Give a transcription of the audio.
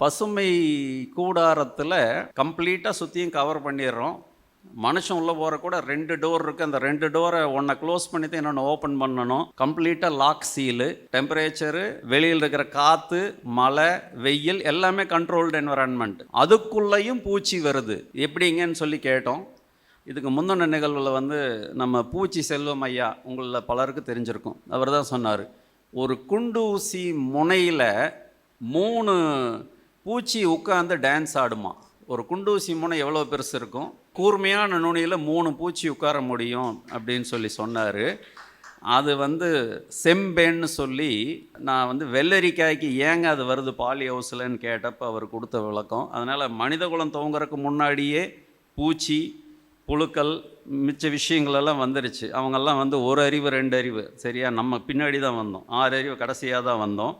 பசுமை கூடாரத்தில் கம்ப்ளீட்டாக சுற்றியும் கவர் பண்ணிடுறோம். மனுஷன் உள்ளே போகிற கூட ரெண்டு டோர் இருக்குது அந்த ரெண்டு டோரை ஒன்றை க்ளோஸ் பண்ணி தான் இன்னொன்று ஓப்பன் பண்ணணும். கம்ப்ளீட்டாக லாக் சீலு டெம்பரேச்சரு வெளியில் இருக்கிற காற்று மழை வெயில் எல்லாமே கண்ட்ரோல்டு என்வரான்மெண்ட் அதுக்குள்ளேயும் பூச்சி வருது. எப்படிங்கன்னு சொல்லி கேட்டோம். இதுக்கு முந்தின நிகழ்வில் வந்து நம்ம பூச்சி செல்வம் ஐயா உங்களில் பலருக்கு தெரிஞ்சிருக்கும். அவர் தான் சொன்னார். ஒரு குண்டூசி முனையில் மூணு பூச்சி உட்காந்து டான்ஸ் ஆடுமா? ஒரு குண்டூசி முனை எவ்வளோ பெருசு இருக்கும்? கூர்மையான நுனியில் மூணு பூச்சி உட்கார முடியும் அப்படின்னு சொல்லி சொன்னார். அது வந்து செம்பேன்னு சொல்லி நான் வந்து வெள்ளரிக்காய்க்கு ஏங்க அது வருது பாலி ஹவுஸ்லன்னு கேட்டப்போ அவர் கொடுத்த விளக்கம். அதனால் மனித குலம் துவங்குறதுக்கு முன்னாடியே பூச்சி புழுக்கள் மிச்ச விஷயங்களெல்லாம் வந்துருச்சு. அவங்கெல்லாம் வந்து ஒரு அறிவு ரெண்டு அறிவு. சரியா? நம்ம பின்னாடி தான் வந்தோம். ஆறு அறிவு கடைசியாக தான் வந்தோம்.